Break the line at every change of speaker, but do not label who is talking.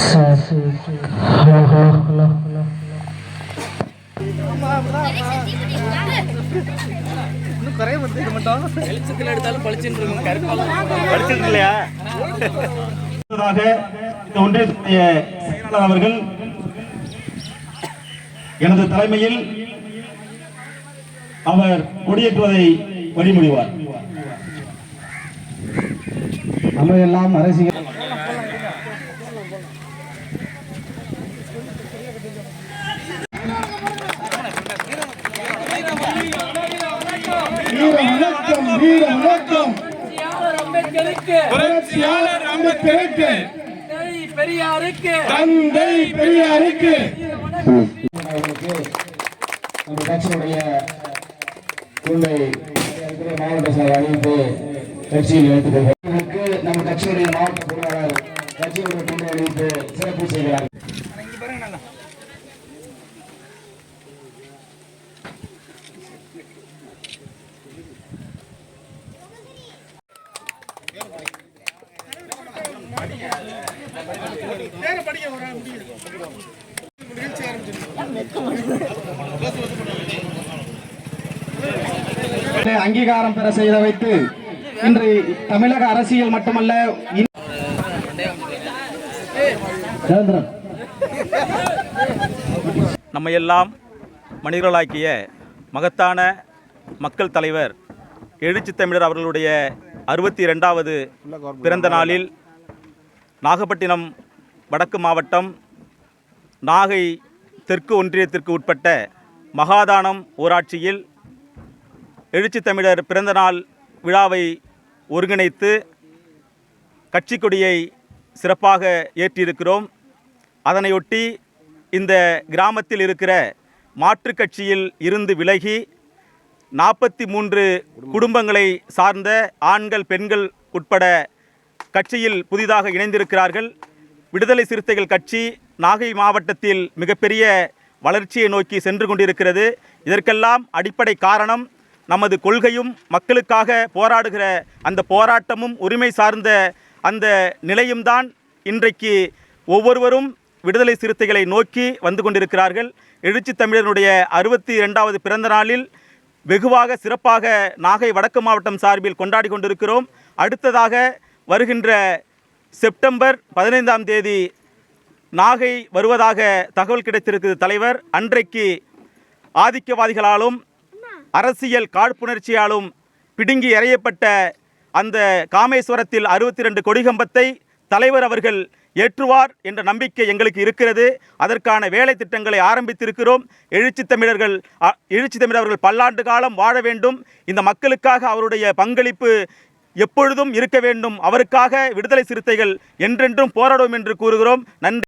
Hello hello hello hello
படிச்சிருக்கு இல்லையா? அடுத்ததாக இந்த ஒன்றியத்துடைய செயலாளர் அவர்கள் எனது தலைமையில் அவர் கொடியேற்றுவதை வழிமொழிவார்
நம்ம எல்லாம் அரசியல் புரட்சியாளர் அம்பேத்கருக்கு.
தந்தை பெரியாருக்கு.
தந்தை பெரியாருக்கு. நம்ம கட்சியினுடைய துண்டை மாவட்ட செயலர் அணிவித்து கட்சியில் எடுத்துக்கொள்வதற்கு நம்ம கட்சியுடைய மாவட்ட பொருளாளர் கட்சியுடைய துண்டை அணிவித்து சிறப்பு செய்கிறார் அங்கீகாரம் பெற செய்த வைத்து இன்று தமிழக அரசியல் மட்டுமல்ல நம்ம
எல்லாம் மனிதர்களாக்கிய மகத்தான மக்கள் தலைவர் எழுச்சி தமிழர் அவர்களுடைய அறுபத்தி ரெண்டாவது பிறந்த நாளில் நாகப்பட்டினம் வடக்கு மாவட்டம் நாகை தெற்கு ஒன்றியத்திற்கு உட்பட்ட மகாதானம் ஊராட்சியில் எழுச்சி தமிழர் பிறந்தநாள் விழாவை ஒருங்கிணைத்து கட்சி கொடியை சிறப்பாக ஏற்றியிருக்கிறோம். அதனையொட்டி இந்த கிராமத்தில் இருக்கிற மாற்றுக் கட்சியில் இருந்து விலகி நாற்பத்தி மூன்று குடும்பங்களை சார்ந்த ஆண்கள் பெண்கள் உட்பட கட்சியில் புதிதாக இணைந்திருக்கிறார்கள். விடுதலை சிறுத்தைகள் கட்சி நாகை மாவட்டத்தில் மிகப்பெரிய வளர்ச்சியை நோக்கி சென்று கொண்டிருக்கிறது. இதற்கெல்லாம் அடிப்படை காரணம் நமது கொள்கையும் மக்களுக்காக போராடுகிற அந்த போராட்டமும் உரிமை சார்ந்த அந்த நிலையும் தான் இன்றைக்கு ஒவ்வொருவரும் விடுதலை சிறுத்தைகளை நோக்கி வந்து கொண்டிருக்கிறார்கள். எழுச்சி தமிழனுடைய அறுபத்தி இரண்டாவது பிறந்த நாளில் வெகுவாக சிறப்பாக நாகை வடக்கு மாவட்டம் சார்பில் கொண்டாடி கொண்டிருக்கிறோம். அடுத்ததாக வருகின்ற செப்டம்பர் பதினைந்தாம் தேதி நாகை வருவதாக தகவல் கிடைத்திருக்கிறது தலைவர். அன்றைக்கு ஆதிக்கவாதிகளாலும் அரசியல் காழ்ப்புணர்ச்சியாலும் பிடுங்கி எறையப்பட்ட அந்த காமேஸ்வரத்தில் அறுபத்தி ரெண்டு கொடிகம்பத்தை தலைவர் அவர்கள் ஏற்றுவார் என்ற நம்பிக்கை எங்களுக்கு இருக்கிறது. அதற்கான வேலை திட்டங்களை ஆரம்பித்திருக்கிறோம். எழுச்சி தமிழர்கள் எழுச்சி தமிழர்கள் பல்லாண்டு காலம் வாழ வேண்டும். இந்த மக்களுக்காக அவருடைய பங்களிப்பு எப்பொழுதும் இருக்க வேண்டும். அவருக்காக விடுதலை சிறுத்தைகள் என்றென்றும் போராடும் என்று கூறுகிறோம். நன்றி.